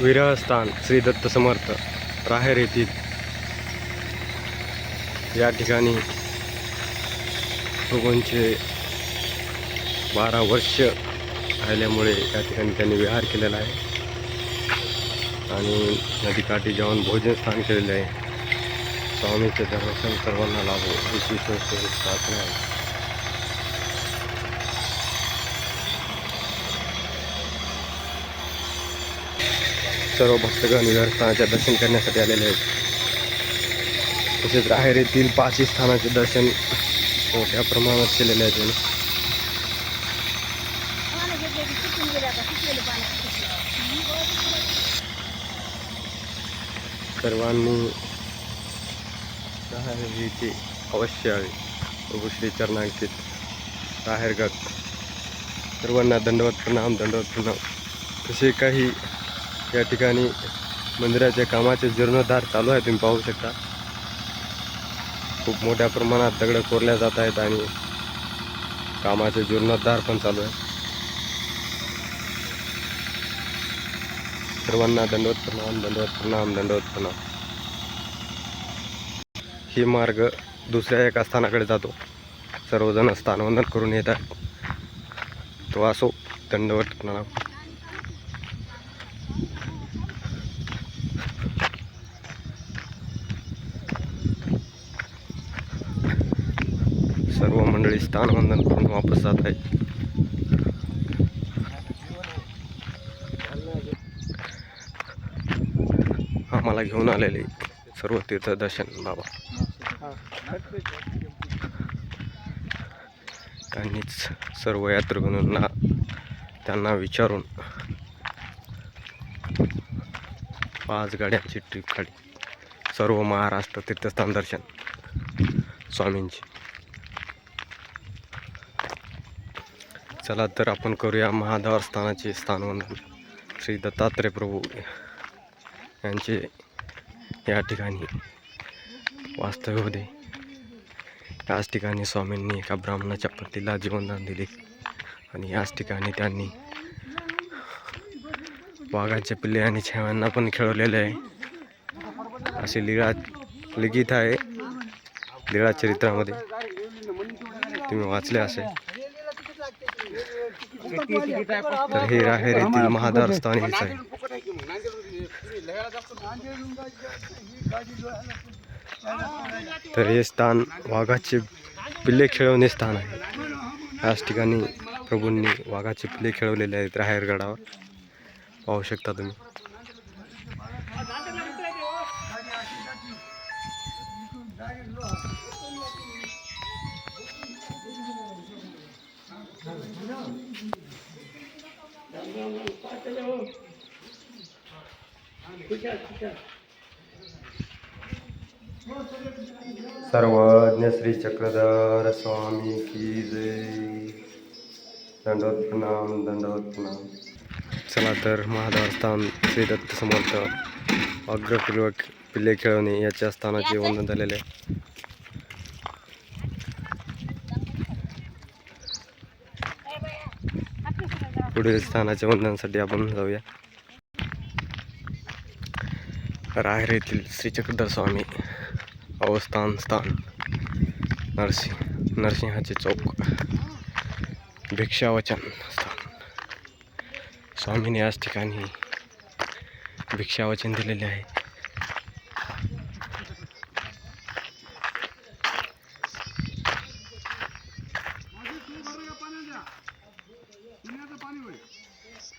विरहस्थान श्री दत्त समर्थ राहेर येथील या ठिकाणी दोघांचे बारा वर्ष राहिल्यामुळे या ठिकाणी त्यांनी विहार केलेला आहे. आणि नदीकाठी जाऊन भोजन स्थान केलेले आहे. स्वामीचे दर्शन सर्वांना लाभो. अशी प्रार्थना आहे सर्व भक्तगण विहारस्थानाचे दर्शन करण्यासाठी आलेले आहेत. तसेच राहेर येथील पाचही स्थानाचे दर्शन मोठ्या प्रमाणात केलेले आहे त्यांनी. सर्वांनी राहेर येथे अवश्य आहे प्रभू श्री चरणांकित राहेरगत सर्वांना दंडवत प्रणाम दंडवत प्रणाम. तसे काही या ठिकाणी मंदिराच्या कामाचे जीर्णोद्धार चालू आहे तुम्ही पाहू शकता. खूप मोठ्या प्रमाणात दगडं कोरल्या जात आहेत आणि कामाचे जीर्णोद्धार पण चालू आहे. सर्वांना दंडवत प्रणाम दंडवत प्रणाम दंडवत प्रणाम. ही मार्ग दुसऱ्या एका स्थानाकडे जातो. सर्वजण स्थानवंदन करून येतात. तो असो दंडवत प्रणाम. सर्व मंडळी स्थानवंदन करून वापस जात आहेत. आम्हाला घेऊन आलेले सर्व तीर्थदर्शन बाबा. त्यांनीच सर्व यात्रेकरूंना त्यांना विचारून पाच गाड्यांची ट्रिप काढली. सर्व महाराष्ट्र तीर्थस्थान दर्शन. स्वामींची. चला तर आपण करूया महाद्वार स्थानाचे स्थानवंदन. श्री दत्तात्रय प्रभू यांचे या ठिकाणी वास्तव्य होते. याच ठिकाणी स्वामींनी एका ब्राह्मणाच्या पतीला जीवनदान दिले आणि याच ठिकाणी त्यांनी वाघाचे पिल्ले आणि छाव्यांना पण खेळवलेले आहे. अशी लीळा लिखित आहे. लीळा चरित्रामध्ये. तुम्ही वाचले असेल. तर हे राहेर येथील महादार स्थान हेच आहे तर हे स्थान वाघाचे पिल्ले खेळवणे स्थान आहे. याच ठिकाणी प्रभूंनी वाघाचे पिल्ले खेळवलेले आहेत राहेरगडावर. पाहू शकता तुम्ही. सर्वज्ञ श्री चक्रधर स्वामी की जय। दंडवत प्रणाम दंडवत प्रणाम चला तर महाद्वार स्थान श्री दत्त समर्थ अग्रपूर्वक पिल्ले खेळवणे याच्या स्थानाचे वंदन झालेले आहे. पुढील स्थानाच्या वंदनासाठी आपण जाऊया. राहेर येथील श्री चक्रधर स्वामी अवस्थान स्थान नरसिंह नरसिंहाचे चौक भिक्षावचन स्थान. स्वामीने याच ठिकाणी भिक्षावचन दिलेले आहे.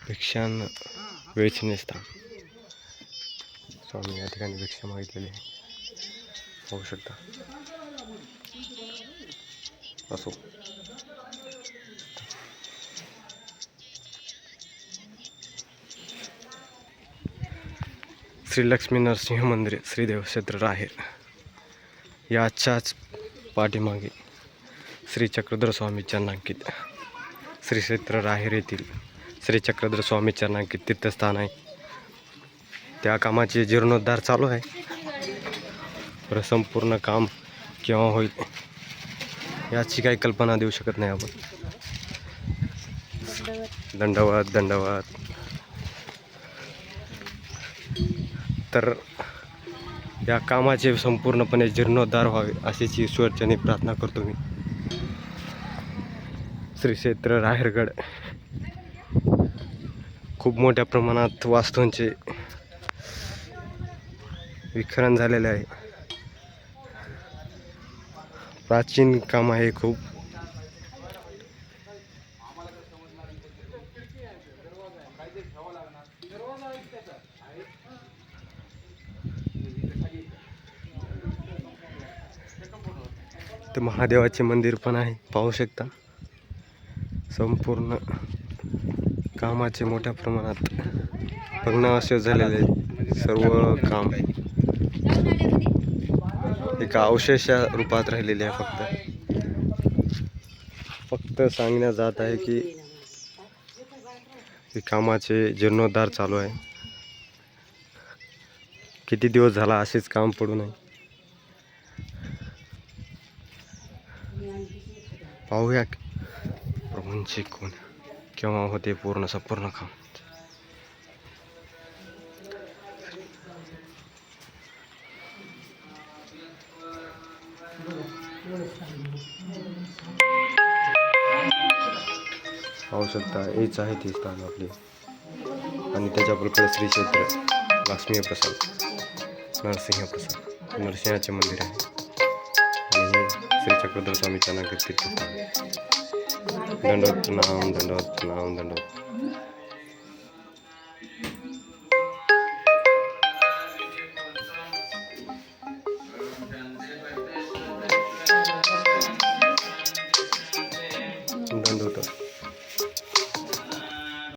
भिक्षान वेचने स्थान. स्वामी या ठिकाणी भिक्षा मागितलेली आहे. होऊ शकता. असो. श्री लक्ष्मी नरसिंह मंदिर श्रीदेव क्षेत्र राहेर. याच्याच पाठीमागे श्री चक्रधर स्वामी चरणांकित. श्री क्षेत्र राहेर येथील श्री चक्रधर स्वामी चरणांकित तीर्थस्थान आहे. त्या कामाचे जीर्णोद्धार चालू आहे. तर संपूर्ण काम केव्हा होईल याची काही कल्पना देऊ शकत नाही आपण. दंडवत दंडवत. तर या कामाचे संपूर्णपणे जीर्णोद्धार व्हावे अशीच ईश्वरच्याने प्रार्थना करतो मी. श्री क्षेत्र राहेरगड. खूप मोठ्या प्रमाणात वास्तूंचे विखरण झालेले आहे. प्राचीन काम आहे खूप. तर महादेवाचे मंदिर पण आहे पाहू शकता. संपूर्ण कामाचे मोठ्या प्रमाणात भग्नावशेष झालेले सर्व काम. एका अवशेषा रूपात राहिलेली आहे फक्त. फक्त सांगण्यात जात आहे की कामाचे जीर्णोद्धार चालू आहे. किती दिवस झाला असेच काम पडू नये. पाहूया प्रभूंची कोण केव्हा होते पूर्ण संपूर्ण काम. पाहू शकता हेच आहे ते स्थान आपले. आणि त्याच्या पलीकडे श्री क्षेत्र लक्ष्मी प्रसाद नरसिंह प्रसाद. नरसिंहाचे मंदिर आहे. आणि हे श्री चक्रधर स्वामीच्या नागरिक तीर्थस्थान दंडवत नाम दंडवत नाम दंडवत.